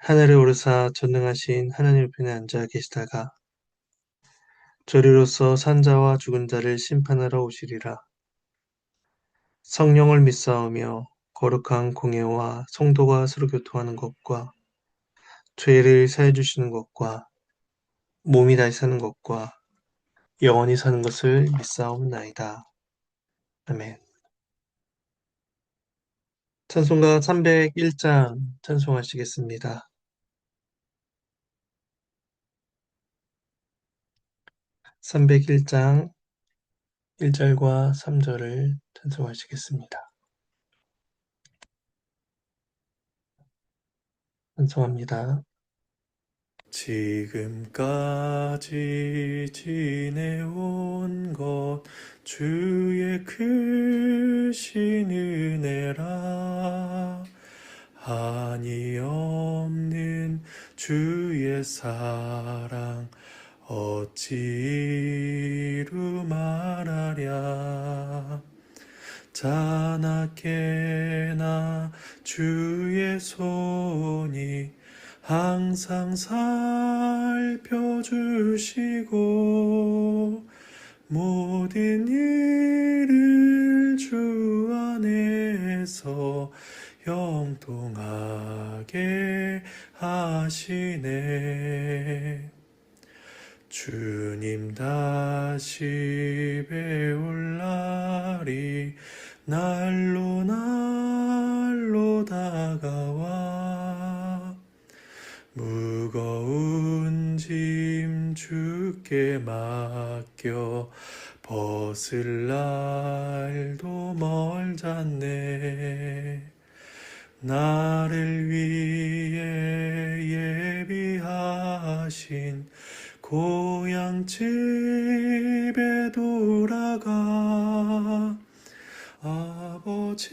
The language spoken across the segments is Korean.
하늘에 오르사 전능하신 하나님 편에 앉아 계시다가 저리로서 산자와 죽은 자를 심판하러 오시리라. 성령을 믿사오며 거룩한 공예와 성도가 서로 교통하는 것과 죄를 사해 주시는 것과 몸이 다시 사는 것과 영원히 사는 것을 믿사옵나이다. 아멘. 찬송가 301장 찬송하시겠습니다. 301장 1절과 3절을 찬송하시겠습니다. 찬송합니다. 지금까지 지내온 것 주의 크신 은혜라 한이 없는 주의 사랑 어찌 이루 말하랴? 자나깨나 주의 손이 항상 살펴주시고 모든 일을 주 안에서 형통하게 하시네 주님 다시 배울 날이 날로 날로 다가와. 무거운 짐 주께 맡겨 벗을 날도 멀잖네. 나를 위해 예비하신 고향 집에 돌아가 아버지의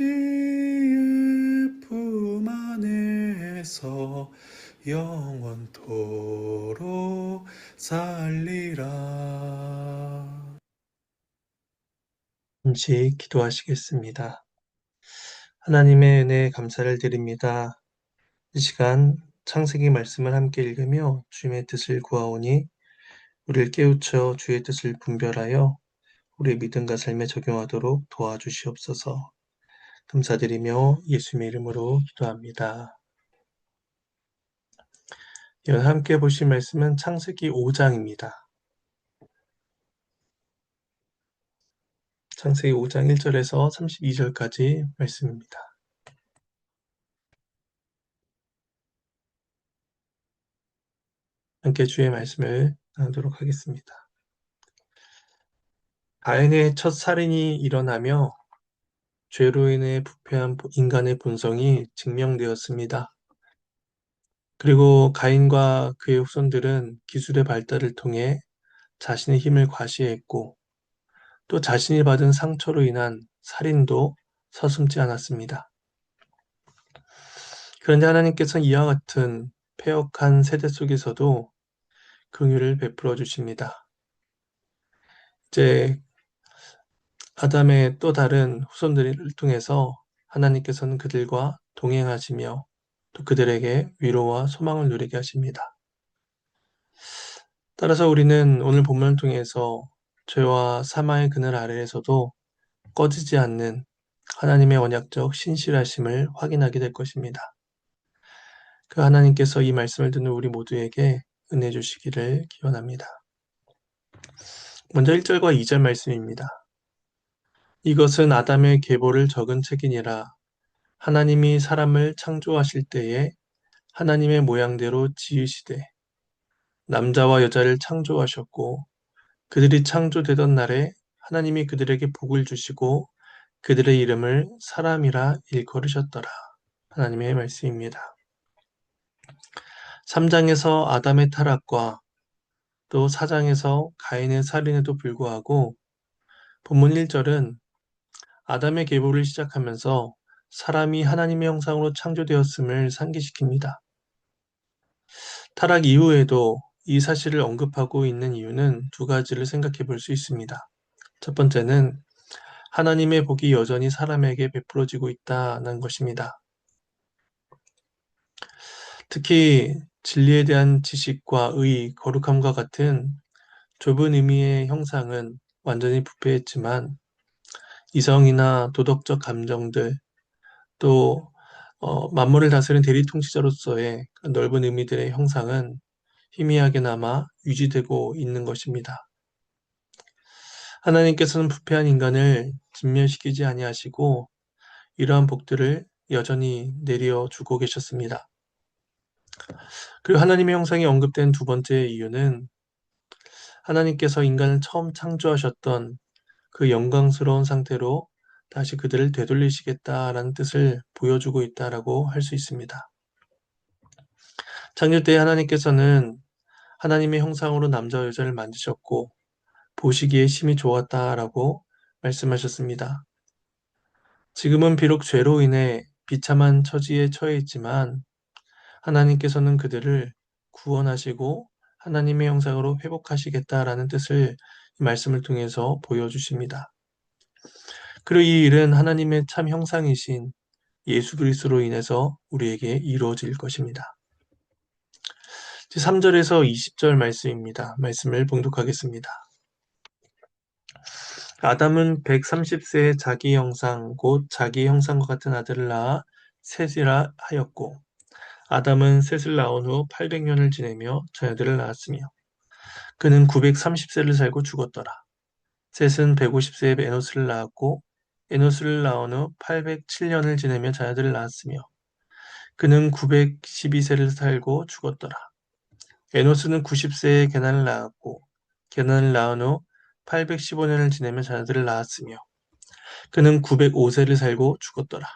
품 안에서 영원토록 살리라. 잠시 기도하시겠습니다. 하나님의 은혜에 감사를 드립니다. 이 시간 창세기 말씀을 함께 읽으며 주님의 뜻을 구하오니 우리를 깨우쳐 주의 뜻을 분별하여 우리의 믿음과 삶에 적용하도록 도와주시옵소서. 감사드리며 예수님의 이름으로 기도합니다. 이번 함께 보실 말씀은 창세기 5장입니다. 창세기 5장 1절에서 32절까지 말씀입니다. 함께 주의 말씀을 나누도록 하겠습니다. 가인의 첫 살인이 일어나며 죄로 인해 부패한 인간의 본성이 증명되었습니다. 그리고 가인과 그의 후손들은 기술의 발달을 통해 자신의 힘을 과시했고 또 자신이 받은 상처로 인한 살인도 서슴지 않았습니다. 그런데 하나님께서는 이와 같은 폐역한 세대 속에서도 긍휼을 베풀어 주십니다. 이제 아담의 또 다른 후손들을 통해서 하나님께서는 그들과 동행하시며 또 그들에게 위로와 소망을 누리게 하십니다. 따라서 우리는 오늘 본문을 통해서 죄와 사망의 그늘 아래에서도 꺼지지 않는 하나님의 언약적 신실하심을 확인하게 될 것입니다. 그 하나님께서 이 말씀을 듣는 우리 모두에게 은혜 주시기를 기원합니다. 먼저 1절과 2절 말씀입니다. 이것은 아담의 계보를 적은 책이니라 하나님이 사람을 창조하실 때에 하나님의 모양대로 지으시되 남자와 여자를 창조하셨고 그들이 창조되던 날에 하나님이 그들에게 복을 주시고 그들의 이름을 사람이라 일컬으셨더라. 하나님의 말씀입니다. 3장에서 아담의 타락과 또 4장에서 가인의 살인에도 불구하고 본문 1절은 아담의 계보를 시작하면서 사람이 하나님의 형상으로 창조되었음을 상기시킵니다. 타락 이후에도 이 사실을 언급하고 있는 이유는 두 가지를 생각해 볼 수 있습니다. 첫 번째는 하나님의 복이 여전히 사람에게 베풀어지고 있다는 것입니다. 특히 진리에 대한 지식과 의, 거룩함과 같은 좁은 의미의 형상은 완전히 부패했지만 이성이나 도덕적 감정들 또 어, 만물을 다스리는 대리 통치자로서의 넓은 의미들의 형상은 희미하게나마 유지되고 있는 것입니다. 하나님께서는 부패한 인간을 진멸시키지 아니하시고 이러한 복들을 여전히 내려 주고 계셨습니다. 그리고 하나님의 형상이 언급된 두 번째 이유는 하나님께서 인간을 처음 창조하셨던 그 영광스러운 상태로 다시 그들을 되돌리시겠다라는 뜻을 보여주고 있다라고 할 수 있습니다. 창조 때 하나님께서는 하나님의 형상으로 남자와 여자를 만드셨고 보시기에 심히 좋았다라고 말씀하셨습니다. 지금은 비록 죄로 인해 비참한 처지에 처해 있지만 하나님께서는 그들을 구원하시고 하나님의 형상으로 회복하시겠다라는 뜻을 이 말씀을 통해서 보여주십니다. 그리고 이 일은 하나님의 참 형상이신 예수 그리스도로 인해서 우리에게 이루어질 것입니다. 3절에서 20절 말씀입니다. 말씀을 봉독하겠습니다. 아담은 130세에 자기 형상 곧 자기 형상과 같은 아들을 낳아 셋이라 하였고 아담은 셋을 낳은 후 800년을 지내며 자녀들을 낳았으며 그는 930세를 살고 죽었더라. 셋은 150세에 에노스를 낳았고 에노스를 낳은 후 807년을 지내며 자녀들을 낳았으며 그는 912세를 살고 죽었더라. 에노스는 90세에 게난을 낳았고 게난을 낳은 후 815년을 지내며 자녀들을 낳았으며 그는 905세를 살고 죽었더라.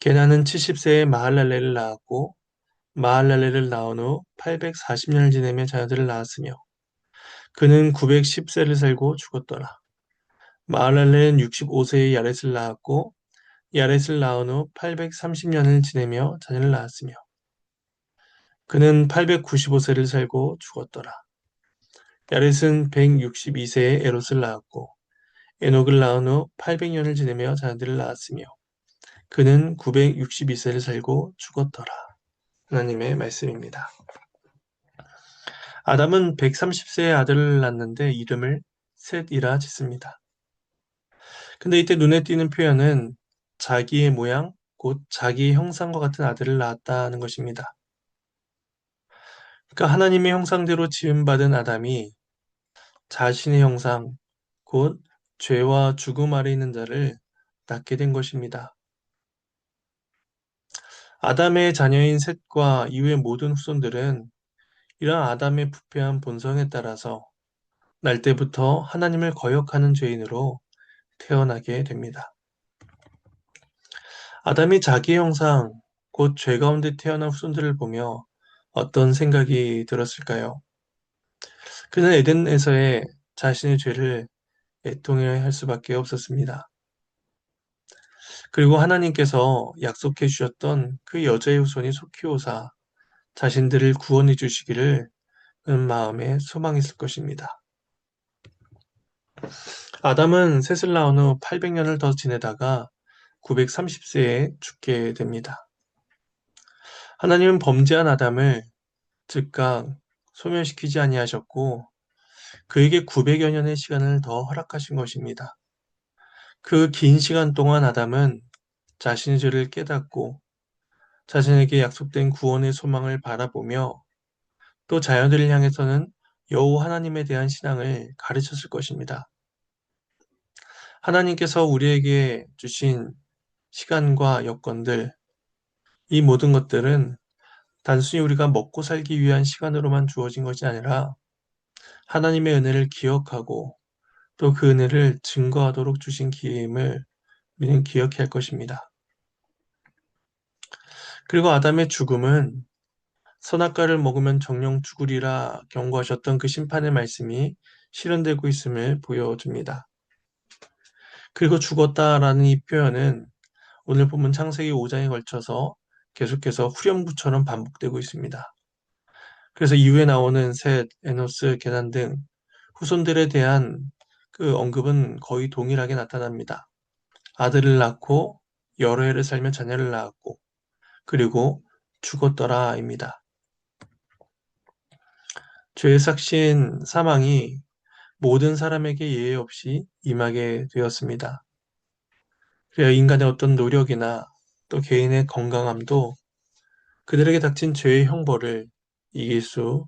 게나는 70세에 마할랄레를 낳았고 마할랄레를 낳은 후 840년을 지내며 자녀들을 낳았으며 그는 910세를 살고 죽었더라. 마할랄레는 65세에 야렛을 낳았고 야렛을 낳은 후 830년을 지내며 자녀를 낳았으며 그는 895세를 살고 죽었더라. 야렛은 162세에 에롯을 낳았고 에녹을 낳은 후 800년을 지내며 자녀들을 낳았으며 그는 962세를 살고 죽었더라. 하나님의 말씀입니다. 아담은 130세의 아들을 낳는데 이름을 셋이라 짓습니다. 근데 이때 눈에 띄는 표현은 자기의 모양, 곧 자기의 형상과 같은 아들을 낳았다는 것입니다. 그러니까 하나님의 형상대로 지음받은 아담이 자신의 형상, 곧 죄와 죽음 아래 있는 자를 낳게 된 것입니다. 아담의 자녀인 셋과 이후의 모든 후손들은 이러한 아담의 부패한 본성에 따라서 날 때부터 하나님을 거역하는 죄인으로 태어나게 됩니다. 아담이 자기 형상, 곧 죄 가운데 태어난 후손들을 보며 어떤 생각이 들었을까요? 그는 에덴에서의 자신의 죄를 애통해야 할 수밖에 없었습니다. 그리고 하나님께서 약속해 주셨던 그 여자의 후손이 속히 오사 자신들을 구원해 주시기를 은 마음에 소망했을 것입니다. 아담은 셋을 낳은 후 800년을 더 지내다가 930세에 죽게 됩니다. 하나님은 범죄한 아담을 즉각 소멸시키지 아니하셨고 그에게 900여 년의 시간을 더 허락하신 것입니다. 그 긴 시간 동안 아담은 자신의 죄를 깨닫고 자신에게 약속된 구원의 소망을 바라보며 또 자녀들을 향해서는 여호 하나님에 대한 신앙을 가르쳤을 것입니다. 하나님께서 우리에게 주신 시간과 여건들, 이 모든 것들은 단순히 우리가 먹고 살기 위한 시간으로만 주어진 것이 아니라 하나님의 은혜를 기억하고 또 그 은혜를 증거하도록 주신 기회임을 우리는 기억해야 할 것입니다. 그리고 아담의 죽음은 선악과를 먹으면 정령 죽으리라 경고하셨던 그 심판의 말씀이 실현되고 있음을 보여줍니다. 그리고 죽었다라는 이 표현은 오늘 본문 창세기 5장에 걸쳐서 계속해서 후렴구처럼 반복되고 있습니다. 그래서 이후에 나오는 셋, 에노스, 게난 등 후손들에 대한 그 언급은 거의 동일하게 나타납니다. 아들을 낳고 여러 해를 살며 자녀를 낳았고 그리고 죽었더라입니다. 죄의 삭신 사망이 모든 사람에게 예외 없이 임하게 되었습니다. 그래야 인간의 어떤 노력이나 또 개인의 건강함도 그들에게 닥친 죄의 형벌을 이길 수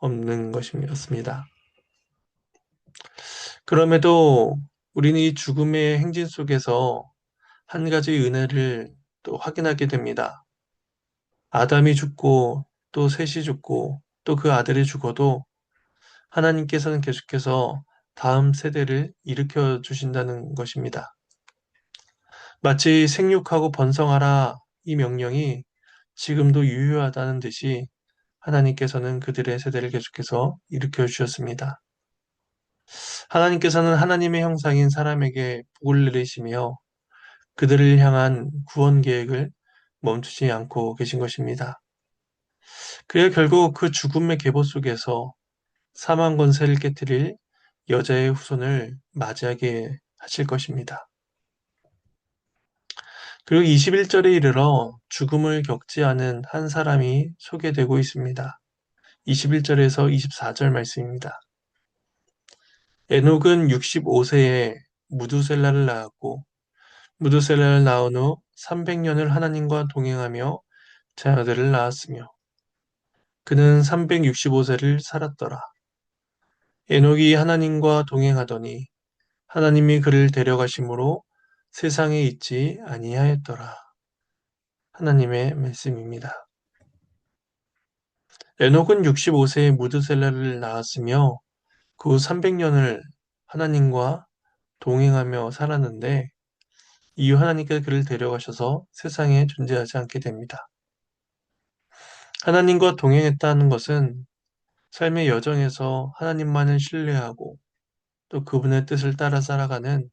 없는 것이었습니다. 그럼에도 우리는 이 죽음의 행진 속에서 한 가지 은혜를 또 확인하게 됩니다. 아담이 죽고 또 셋이 죽고 또 그 아들이 죽어도 하나님께서는 계속해서 다음 세대를 일으켜 주신다는 것입니다. 마치 생육하고 번성하라 이 명령이 지금도 유효하다는 듯이 하나님께서는 그들의 세대를 계속해서 일으켜 주셨습니다. 하나님께서는 하나님의 형상인 사람에게 복을 내리시며 그들을 향한 구원 계획을 멈추지 않고 계신 것입니다. 그래야 결국 그 죽음의 계보 속에서 사망 권세를 깨뜨릴 여자의 후손을 맞이하게 하실 것입니다. 그리고 21절에 이르러 죽음을 겪지 않은 한 사람이 소개되고 있습니다. 21절에서 24절 말씀입니다. 에녹은 65세에 무두셀라를 낳았고 무두셀라를 낳은 후 300년을 하나님과 동행하며 자녀들을 낳았으며 그는 365세를 살았더라. 에녹이 하나님과 동행하더니 하나님이 그를 데려가심으로 세상에 있지 아니하였더라. 하나님의 말씀입니다. 에녹은 65세에 무드셀라를 낳았으며 그후 300년을 하나님과 동행하며 살았는데 이후 하나님께서 그를 데려가셔서 세상에 존재하지 않게 됩니다. 하나님과 동행했다는 것은 삶의 여정에서 하나님만을 신뢰하고 또 그분의 뜻을 따라 살아가는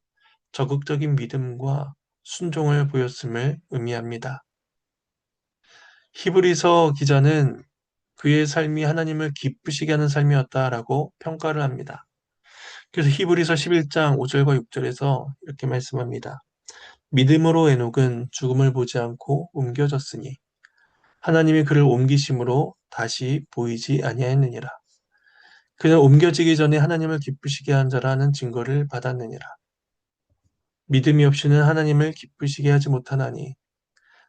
적극적인 믿음과 순종을 보였음을 의미합니다. 히브리서 기자는 그의 삶이 하나님을 기쁘시게 하는 삶이었다라고 평가를 합니다. 그래서 히브리서 11장 5절과 6절에서 이렇게 말씀합니다. 믿음으로 에녹은 죽음을 보지 않고 옮겨졌으니 하나님이 그를 옮기심으로 다시 보이지 아니하였느니라. 그는 옮겨지기 전에 하나님을 기쁘시게 한 자라는 증거를 받았느니라. 믿음이 없이는 하나님을 기쁘시게 하지 못하나니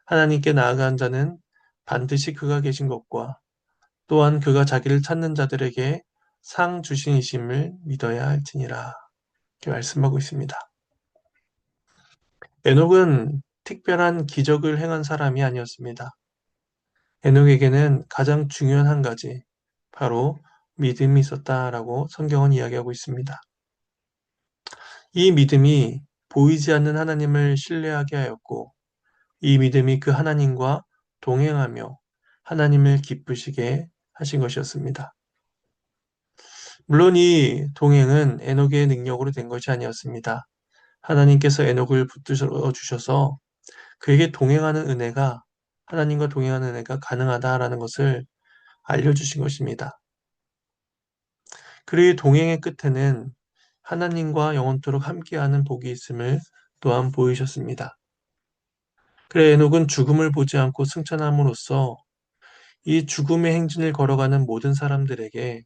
하나님께 나아간 자는 반드시 그가 계신 것과 또한 그가 자기를 찾는 자들에게 상 주신이심을 믿어야 할지니라. 이렇게 말씀하고 있습니다. 에녹은 특별한 기적을 행한 사람이 아니었습니다. 에녹에게는 가장 중요한 한 가지, 바로 믿음이 있었다라고 성경은 이야기하고 있습니다. 이 믿음이 보이지 않는 하나님을 신뢰하게 하였고, 이 믿음이 그 하나님과 동행하며 하나님을 기쁘시게 하신 것이었습니다. 물론 이 동행은 에녹의 능력으로 된 것이 아니었습니다. 하나님께서 에녹을 붙들어 주셔서 그에게 동행하는 은혜가 하나님과 동행하는 은혜가 가능하다라는 것을 알려주신 것입니다. 그리고 동행의 끝에는 하나님과 영원토록 함께하는 복이 있음을 또한 보이셨습니다. 그래 에녹은 죽음을 보지 않고 승천함으로써 이 죽음의 행진을 걸어가는 모든 사람들에게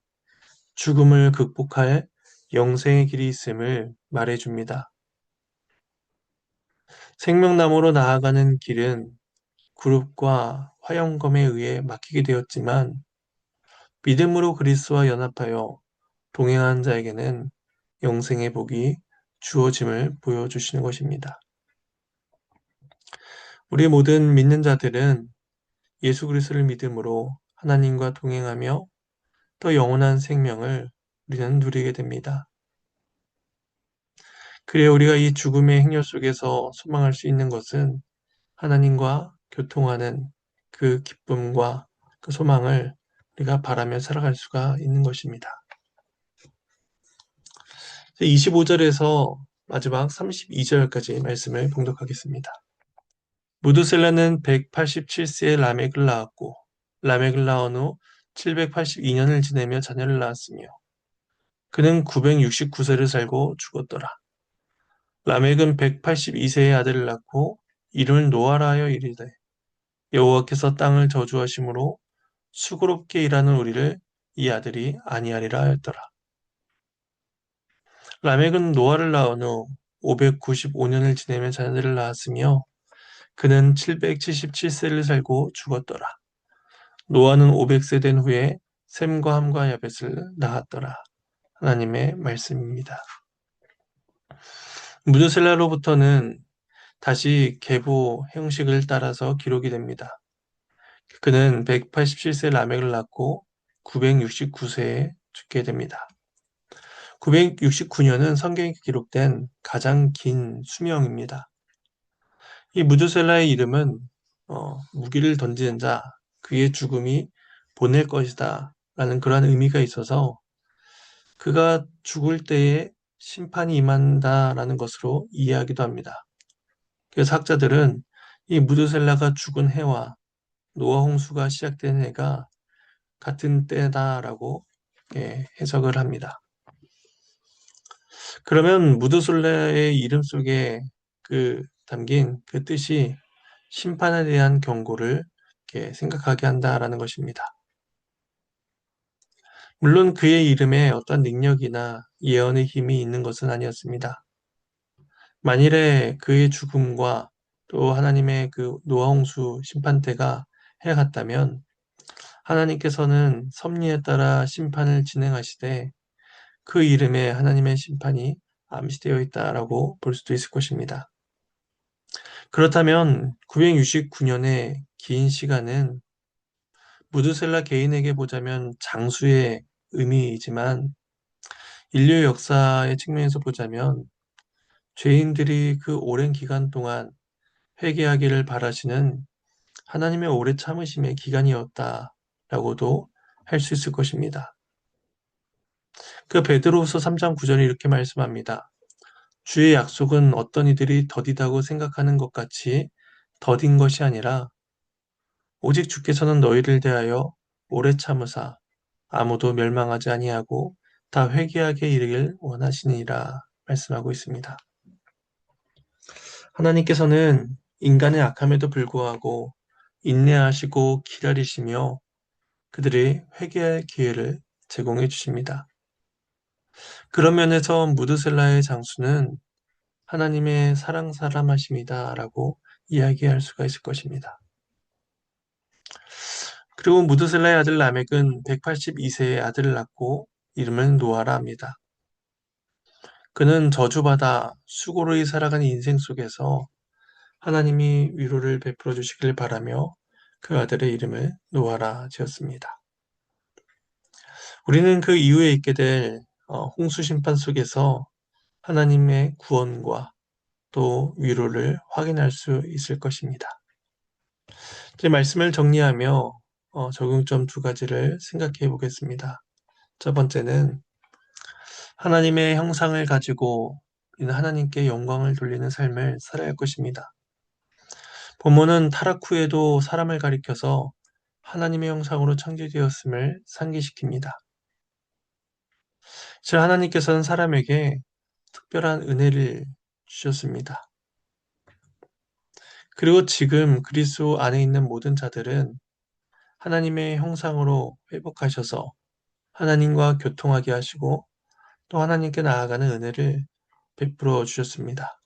죽음을 극복할 영생의 길이 있음을 말해줍니다. 생명나무로 나아가는 길은 그룹과 화영검에 의해 막히게 되었지만 믿음으로 그리스와 연합하여 동행하는 자에게는 영생의 복이 주어짐을 보여주시는 것입니다. 우리 모든 믿는 자들은 예수 그리스도를 믿음으로 하나님과 동행하며 더 영원한 생명을 우리는 누리게 됩니다. 그래 우리가 이 죽음의 행렬 속에서 소망할 수 있는 것은 하나님과 교통하는 그 기쁨과 그 소망을 우리가 바라며 살아갈 수가 있는 것입니다. 25절에서 마지막 32절까지 말씀을 봉독하겠습니다. 무드셀라는 187세에 라멕을 낳았고 라멕을 낳은 후 782년을 지내며 자녀를 낳았으며 그는 969세를 살고 죽었더라. 라멕은 182세의 아들을 낳고 이름을 노아라 하여 이르되 여호와께서 땅을 저주하심으로 수고롭게 일하는 우리를 이 아들이 아니하리라 하였더라. 라멕은 노아를 낳은 후 595년을 지내며 자녀들을 낳았으며 그는 777세를 살고 죽었더라. 노아는 500세 된 후에 샘과 함과 야벳을 낳았더라. 하나님의 말씀입니다. 무드셀라로부터는 다시 계보 형식을 따라서 기록이 됩니다. 그는 187세 라멕을 낳고 969세에 죽게 됩니다. 969년은 성경에 기록된 가장 긴 수명입니다. 이 무드셀라의 이름은 어, 무기를 던지는 자, 그의 죽음이 보낼 것이다 라는 그러한 의미가 있어서 그가 죽을 때에 심판이 임한다라는 것으로 이해하기도 합니다. 그래서 학자들은 이 무드셀라가 죽은 해와 노아 홍수가 시작된 해가 같은 때다라고 예, 해석을 합니다. 그러면 무드솔레의 이름 속에 그 담긴 그 뜻이 심판에 대한 경고를 이렇게 생각하게 한다라는 것입니다. 물론 그의 이름에 어떤 능력이나 예언의 힘이 있는 것은 아니었습니다. 만일에 그의 죽음과 또 하나님의 그 노아홍수 심판대가 해갔다면 하나님께서는 섭리에 따라 심판을 진행하시되 그 이름에 하나님의 심판이 암시되어 있다라고 볼 수도 있을 것입니다. 그렇다면 969년의 긴 시간은 무드셀라 개인에게 보자면 장수의 의미이지만 인류 역사의 측면에서 보자면 죄인들이 그 오랜 기간 동안 회개하기를 바라시는 하나님의 오래 참으심의 기간이었다라고도 할 수 있을 것입니다. 그 베드로후서 3장 9절이 이렇게 말씀합니다. 주의 약속은 어떤 이들이 더디다고 생각하는 것 같이 더딘 것이 아니라 오직 주께서는 너희를 대하여 오래 참으사 아무도 멸망하지 아니하고 다 회개하게 이르길 원하시니라 말씀하고 있습니다. 하나님께서는 인간의 악함에도 불구하고 인내하시고 기다리시며 그들이 회개할 기회를 제공해 주십니다. 그런 면에서 무드셀라의 장수는 하나님의 사랑 사람하심이다 라고 이야기할 수가 있을 것입니다. 그리고 무드셀라의 아들 라멕은 182세의 아들을 낳고 이름을 노아라 합니다. 그는 저주받아 수고로이 살아가는 인생 속에서 하나님이 위로를 베풀어 주시길 바라며 그 아들의 이름을 노아라 지었습니다. 우리는 그 이후에 있게 될 어, 홍수 심판 속에서 하나님의 구원과 또 위로를 확인할 수 있을 것입니다. 제 말씀을 정리하며 어, 적용점 두 가지를 생각해 보겠습니다. 첫 번째는 하나님의 형상을 가지고 하나님께 영광을 돌리는 삶을 살아야 할 것입니다. 본문은 타락 후에도 사람을 가리켜서 하나님의 형상으로 창조되었음을 상기시킵니다. 즉 하나님께서는 사람에게 특별한 은혜를 주셨습니다. 그리고 지금 그리스도 안에 있는 모든 자들은 하나님의 형상으로 회복하셔서 하나님과 교통하게 하시고 또 하나님께 나아가는 은혜를 베풀어 주셨습니다.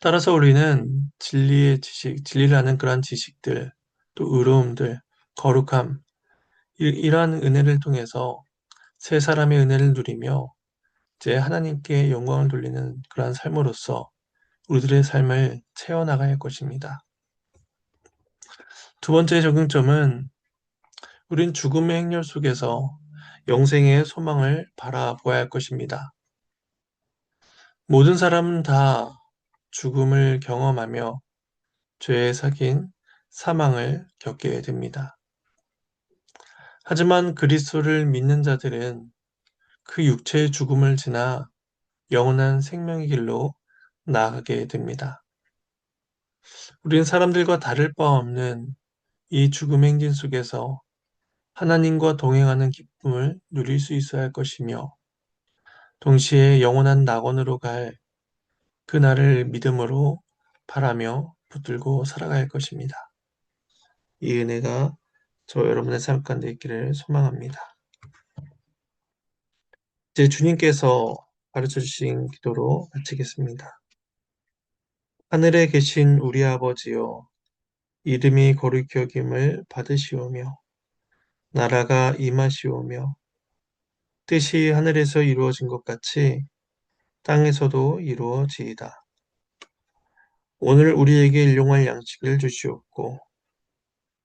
따라서 우리는 진리의 지식, 진리라는 그러한 지식들, 또 의로움들, 거룩함, 이러한 은혜를 통해서 새 사람의 은혜를 누리며 이제 하나님께 영광을 돌리는 그러한 삶으로서 우리들의 삶을 채워나가야 할 것입니다. 두 번째 적용점은 우린 죽음의 행렬 속에서 영생의 소망을 바라보아야 할 것입니다. 모든 사람은 다 죽음을 경험하며 죄에 사긴 사망을 겪게 됩니다. 하지만 그리스도를 믿는 자들은 그 육체의 죽음을 지나 영원한 생명의 길로 나아가게 됩니다. 우리는 사람들과 다를 바 없는 이 죽음 행진 속에서 하나님과 동행하는 기쁨을 누릴 수 있어야 할 것이며 동시에 영원한 낙원으로 갈 그날을 믿음으로 바라며 붙들고 살아갈 것입니다. 이 은혜가 저 여러분의 삶 가운데 있기를 소망합니다. 이제 주님께서 가르쳐 주신 기도로 마치겠습니다. 하늘에 계신 우리 아버지여 이름이 거룩히 여김을 받으시오며 나라가 임하시오며 뜻이 하늘에서 이루어진 것 같이 땅에서도 이루어지이다. 오늘 우리에게 일용할 양식을 주시옵고